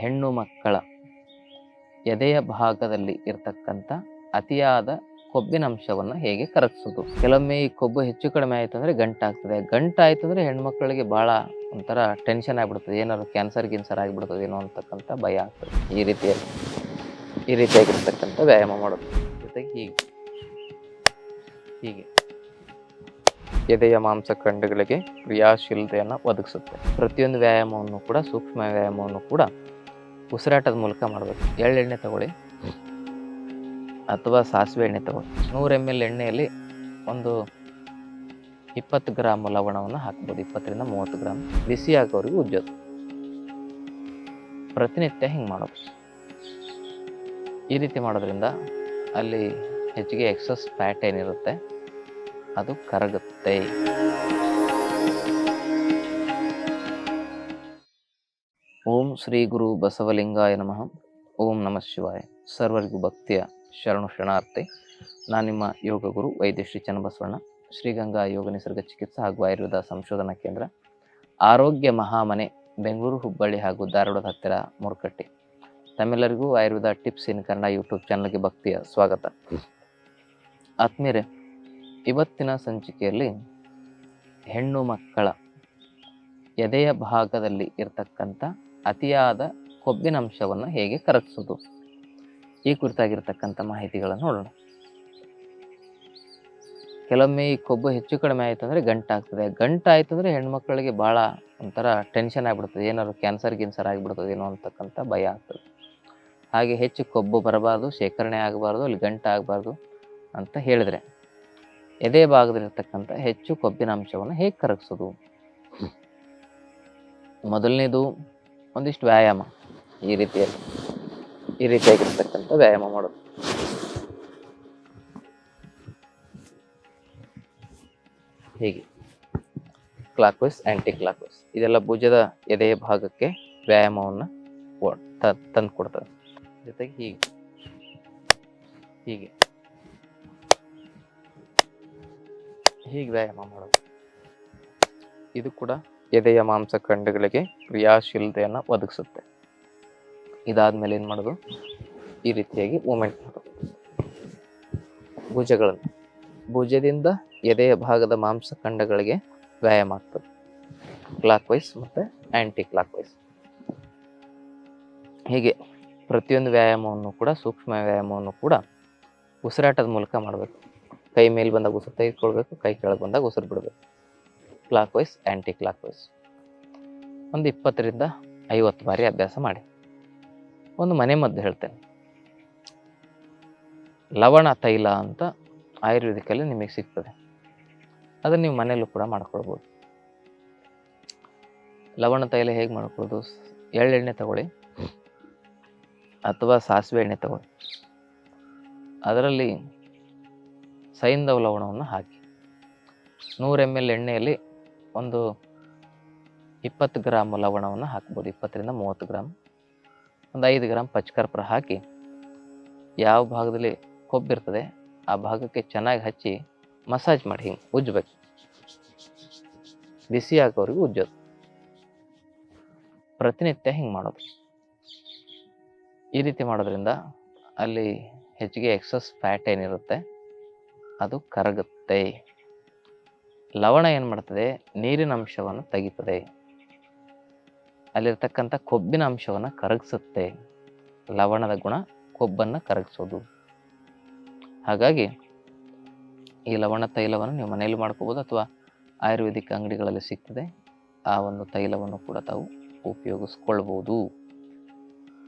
ಹೆಣ್ಣು ಮಕ್ಕಳ ಎದೆಯ ಭಾಗದಲ್ಲಿ ಇರತಕ್ಕಂಥ ಅತಿಯಾದ ಕೊಬ್ಬಿನಂಶವನ್ನು ಹೇಗೆ ಕರಗಿಸೋದು ಕೆಲವೊಮ್ಮೆ ಈ ಕೊಬ್ಬು ಹೆಚ್ಚು ಕಡಿಮೆ ಆಯ್ತು ಅಂದ್ರೆ ಗಂಟಾಗ್ತದೆ. ಗಂಟಾಯ್ತು ಅಂದ್ರೆ ಹೆಣ್ಮಕ್ಳಿಗೆ ಬಹಳ ಒಂಥರ ಟೆನ್ಷನ್ ಆಗಿಬಿಡ್ತದೆ. ಏನಾದ್ರು ಕ್ಯಾನ್ಸರ್ ಗಿನ್ಸರ್ ಆಗಿಬಿಡ್ತದೆ, ಏನೋ ಅಂತಕ್ಕಂಥ ಭಯ ಆಗ್ತದೆ. ಈ ರೀತಿಯಲ್ಲಿ, ಈ ರೀತಿಯಾಗಿರ್ತಕ್ಕಂಥ ವ್ಯಾಯಾಮ ಮಾಡೋದು. ಜೊತೆಗೆ ಹೀಗೆ ಹೀಗೆ. ಎದೆಯ ಮಾಂಸಖಂಡಗಳಿಗೆ ಕ್ರಿಯಾಶೀಲತೆಯನ್ನು ಒದಗಿಸುತ್ತೆ. ಪ್ರತಿಯೊಂದು ವ್ಯಾಯಾಮವನ್ನು ಕೂಡ, ಸೂಕ್ಷ್ಮ ವ್ಯಾಯಾಮವನ್ನು ಕೂಡ ಉಸಿರಾಟದ ಮೂಲಕ ಮಾಡಬೇಕು. ಎಳ್ಳೆಣ್ಣೆ ತಗೊಳ್ಳಿ. ಅಥವಾ ಸಾಸಿವೆ ಎಣ್ಣೆ ತಗೊಳ್ಳಿ. ನೂರು ಎಂ ಎಲ್ ಎಣ್ಣೆಯಲ್ಲಿ ಒಂದು ಇಪ್ಪತ್ತು ಗ್ರಾಮ್ ಲವಣವನ್ನು ಹಾಕ್ಬೋದು. ಇಪ್ಪತ್ತರಿಂದ ಮೂವತ್ತು ಗ್ರಾಮ್. ಬಿಸಿ ಆಗೋವರೆಗೂ ಉಜ್ಜೋದು. ಪ್ರತಿನಿತ್ಯ ಹಿಂಗೆ ಮಾಡೋದು. ಈ ರೀತಿ ಮಾಡೋದ್ರಿಂದ ಅಲ್ಲಿ ಹೆಚ್ಚಿಗೆ ಎಕ್ಸಸ್ ಫ್ಯಾಟ್ ಏನಿರುತ್ತೆ, ಅದು ಕರಗುತ್ತೆ. ಓಂ ಶ್ರೀ ಗುರು ಬಸವಲಿಂಗಾಯ ನಮಃ. ಓಂ ನಮಃ ಶಿವಾಯ. ಸರ್ವರಿಗೂ ಭಕ್ತಿಯ ಶರಣು ಶರಣಾರ್ಥಿ. ನಾನು ನಿಮ್ಮ ಯೋಗ ಗುರು ವೈದ್ಯ ಶ್ರೀ ಚನ್ನಬಸವಣ್ಣ ಶ್ರೀಗಂಗಾ ಯೋಗ ನಿಸರ್ಗ ಚಿಕಿತ್ಸಾ ಹಾಗೂ ಆಯುರ್ವೇದ ಸಂಶೋಧನಾ ಕೇಂದ್ರ, ಆರೋಗ್ಯ ಮಹಾಮನೆ, ಬೆಂಗಳೂರು ಹುಬ್ಬಳ್ಳಿ ಹಾಗೂ ಧಾರವಾಡದ ಹತ್ತಿರ ಮುರುಕಟ್ಟಿ. ತಮ್ಮೆಲ್ಲರಿಗೂ Ayurveda tips in Kannada YouTube ಚಾನಲ್ಗೆ ಭಕ್ತಿಯ ಸ್ವಾಗತ. ಆತ್ಮೀಯರೇ, ಇವತ್ತಿನ ಸಂಚಿಕೆಯಲ್ಲಿ ಹೆಣ್ಣು ಮಕ್ಕಳ ಎದೆಯ ಭಾಗದಲ್ಲಿ ಇರತಕ್ಕಂಥ ಅತಿಯಾದ ಕೊಬ್ಬಿನಂಶವನ್ನು ಹೇಗೆ ಕರಗಿಸೋದು ಈ ಕುರಿತಾಗಿರ್ತಕ್ಕಂಥ ಮಾಹಿತಿಗಳನ್ನು ನೋಡೋಣ. ಕೆಲವೊಮ್ಮೆ ಈ ಕೊಬ್ಬು ಹೆಚ್ಚು ಕಡಿಮೆ ಆಯಿತು ಅಂದರೆ ಗಂಟಾಗ್ತದೆ. ಗಂಟಾಯ್ತು ಅಂದರೆ ಹೆಣ್ಮಕ್ಳಿಗೆ ಭಾಳ ಒಂಥರ ಟೆನ್ಷನ್ ಆಗಿಬಿಡ್ತದೆ. ಏನಾದ್ರು ಕ್ಯಾನ್ಸರ್, ಗಿನ್ಸರ್ ಆಗಿಬಿಡ್ತದೆ ಏನೋ ಅಂತಕ್ಕಂಥ ಭಯ ಆಗ್ತದೆ. ಹಾಗೆ ಹೆಚ್ಚು ಕೊಬ್ಬು ಬರಬಾರ್ದು, ಶೇಖರಣೆ ಆಗಬಾರ್ದು, ಅಲ್ಲಿ ಗಂಟು ಆಗಬಾರ್ದು ಅಂತ ಹೇಳಿದ್ರೆ ಎದೆ ಭಾಗದಲ್ಲಿರ್ತಕ್ಕಂಥ ಹೆಚ್ಚು ಕೊಬ್ಬಿನ ಅಂಶವನ್ನು ಹೇಗೆ ಕರಗಿಸೋದು ಮೊದಲನೇದು ಒಂದಿಷ್ಟು ವ್ಯಾಯಾಮ ಈ ರೀತಿಯಲ್ಲಿ, ಈ ರೀತಿಯಾಗಿರ್ತಕ್ಕಂಥ ವ್ಯಾಯಾಮ ಮಾಡೋದು. ಹೀಗೆ. Clockwise anticlockwise ಇದೆಲ್ಲ ಭುಜದ ಎದೆಯ ಭಾಗಕ್ಕೆ ವ್ಯಾಯಾಮವನ್ನು ತಂದು ಕೊಡ್ತದೆ. ಜೊತೆಗೆ ಹೀಗೆ. ಹೀಗೆ. ಹೀಗೆ ವ್ಯಾಯಾಮ ಮಾಡೋದು. ಇದು ಕೂಡ ಎದೆಯ ಮಾಂಸಖಂಡಗಳಿಗೆ ಕ್ರಿಯಾಶೀಲತೆಯನ್ನು ಒದಗಿಸುತ್ತೆ. ಇದಾದ್ಮೇಲೆ ಏನು ಮಾಡೋದು? ಈ ರೀತಿಯಾಗಿ ಮೂಮೆಂಟ್ ಮಾಡೋದು. ಭುಜಗಳನ್ನು. ಭುಜದಿಂದ ಎದೆಯ ಭಾಗದ ಮಾಂಸಖಂಡಗಳಿಗೆ ವ್ಯಾಯಾಮ ಆಗ್ತದೆ. ಕ್ಲಾಕ್ ವೈಸ್ ಮತ್ತು ಆ್ಯಂಟಿ ಕ್ಲಾಕ್ ವೈಸ್ ಹೀಗೆ ಪ್ರತಿಯೊಂದು ವ್ಯಾಯಾಮವನ್ನು ಕೂಡ, ಸೂಕ್ಷ್ಮ ವ್ಯಾಯಾಮವನ್ನು ಕೂಡ ಉಸಿರಾಟದ ಮೂಲಕ ಮಾಡಬೇಕು. ಕೈ ಮೇಲೆ ಬಂದಾಗ ಉಸಿರು ತೆಗೆದುಕೊಳ್ಬೇಕು, ಕೈ ಕೆಳಗೆ ಬಂದಾಗ ಉಸಿರು ಬಿಡಬೇಕು. Clockwise anticlockwise ಒಂದು ಇಪ್ಪತ್ತರಿಂದ ಐವತ್ತು ಬಾರಿ ಅಭ್ಯಾಸ ಮಾಡಿ. ಒಂದು ಮನೆ ಮದ್ದು ಹೇಳ್ತೇನೆ. ಲವಣ, ತೈಲ ಅಂತ ಆಯುರ್ವೇದಿಕಲ್ಲಿ ನಿಮಗೆ ಸಿಗ್ತದೆ. ಅದನ್ನು ನೀವು ಮನೆಯಲ್ಲೂ ಕೂಡ ಮಾಡ್ಕೊಳ್ಬೋದು. ಲವಣ, ತೈಲ ಹೇಗೆ ಮಾಡ್ಕೊಳ್ಳೋದು ಎಳ್ಳೆಣ್ಣೆ ತಗೊಳ್ಳಿ. ಅಥವಾ ಸಾಸಿವೆ ಎಣ್ಣೆ ತಗೊಳ್ಳಿ. ಅದರಲ್ಲಿ ಸೈಂಧವ ಲವಣವನ್ನು ಹಾಕಿ. ನೂರು ಎಂ ಎಲ್ ಎಣ್ಣೆಯಲ್ಲಿ ಒಂದು ಇಪ್ಪತ್ತು ಗ್ರಾಮ್ ಲವಣವನ್ನು ಹಾಕ್ಬೋದು. ಇಪ್ಪತ್ತರಿಂದ ಮೂವತ್ತು ಗ್ರಾಮ್ ಒಂದು ಐದು ಗ್ರಾಮ್ ಪಚ್ಕರ್ಪುರ ಹಾಕಿ ಯಾವ ಭಾಗದಲ್ಲಿ ಕೊಬ್ಬಿರ್ತದೆ ಆ ಭಾಗಕ್ಕೆ ಚೆನ್ನಾಗಿ ಹಚ್ಚಿ ಮಸಾಜ್ ಮಾಡಿ ಹಿಂಗೆ ಉಜ್ಜಬೇಕು. ಬಿಸಿ ಹಾಕೋರಿಗೆ ಉಜ್ಜೋದು. ಪ್ರತಿನಿತ್ಯ ಹಿಂಗೆ ಮಾಡೋದು. ಈ ರೀತಿ ಮಾಡೋದ್ರಿಂದ ಅಲ್ಲಿ ಹೆಚ್ಚಿಗೆ ಎಕ್ಸಸ್ ಫ್ಯಾಟ್ ಏನಿರುತ್ತೆ, ಅದು ಕರಗುತ್ತೆ. ಲವಣ ಏನು ಮಾಡ್ತದೆ? ನೀರಿನ ಅಂಶವನ್ನು ತೆಗಿತದೆ. ಅಲ್ಲಿರ್ತಕ್ಕಂಥ ಕೊಬ್ಬಿನ ಅಂಶವನ್ನು ಕರಗಿಸುತ್ತೆ. ಲವಣದ ಗುಣ ಕೊಬ್ಬನ್ನು ಕರಗಿಸೋದು. ಹಾಗಾಗಿ ಈ ಲವಣ ತೈಲವನ್ನು ನೀವು ಮನೆಯಲ್ಲಿ ಮಾಡ್ಕೋಬೋದು ಅಥವಾ ಆಯುರ್ವೇದಿಕ್ ಅಂಗಡಿಗಳಲ್ಲಿ ಸಿಗ್ತದೆ. ಆ ಒಂದು ತೈಲವನ್ನು ಕೂಡ ತಾವು ಉಪಯೋಗಿಸ್ಕೊಳ್ಬೋದು.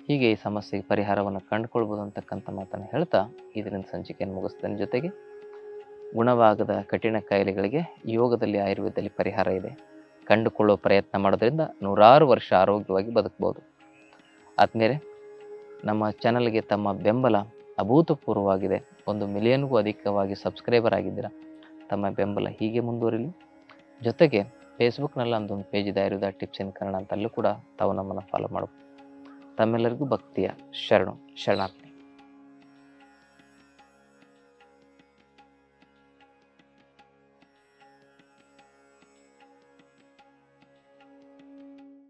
ಹೀಗೆ ಈ ಸಮಸ್ಯೆಗೆ ಪರಿಹಾರವನ್ನು ಕಂಡುಕೊಳ್ಬೋದು ಅಂತಕ್ಕಂಥ ಮಾತನ್ನು ಹೇಳ್ತಾ ಇದರಿಂದ ಸಂಚಿಕೆಯನ್ನು ಮುಗಿಸ್ತೇನೆ. ಜೊತೆಗೆ ಗುಣವಾಗದ ಕಠಿಣ ಕಾಯಿಲೆಗಳಿಗೆ ಯೋಗದಲ್ಲಿ ಆಯುರ್ವೇದದಲ್ಲಿ ಪರಿಹಾರ ಇದೆ. ಕಂಡುಕೊಳ್ಳುವ ಪ್ರಯತ್ನ ಮಾಡೋದ್ರಿಂದ ನೂರಾರು ವರ್ಷ ಆರೋಗ್ಯವಾಗಿ ಬದುಕಬಹುದು ಆದ್ಮೇಲೆ ನಮ್ಮ ಚಾನಲ್ಗೆ ತಮ್ಮ ಬೆಂಬಲ ಅಭೂತಪೂರ್ವವಾಗಿದೆ. ಒಂದು ಮಿಲಿಯನ್ಗೂ ಅಧಿಕವಾಗಿ ಸಬ್ಸ್ಕ್ರೈಬರ್ ಆಗಿದ್ದೀರಾ? ತಮ್ಮ ಬೆಂಬಲ ಹೀಗೆ ಮುಂದುವರಿಲಿ. ಜೊತೆಗೆ ಫೇಸ್ಬುಕ್ನಲ್ಲಿ ಒಂದೊಂದು ಪೇಜ್ ಇದೆ, ಆಯುರ್ವೇದ ಟಿಪ್ಸ್ ಇನ್ ಕನ್ನಡ ಅಂತಲ್ಲೂ ಕೂಡ ತಾವು ನಮ್ಮನ್ನು ಫಾಲೋ ಮಾಡಬಹುದು ತಮ್ಮೆಲ್ಲರಿಗೂ ಭಕ್ತಿಯ ಶರಣು, ಶರಣಾರ್ಥಿ.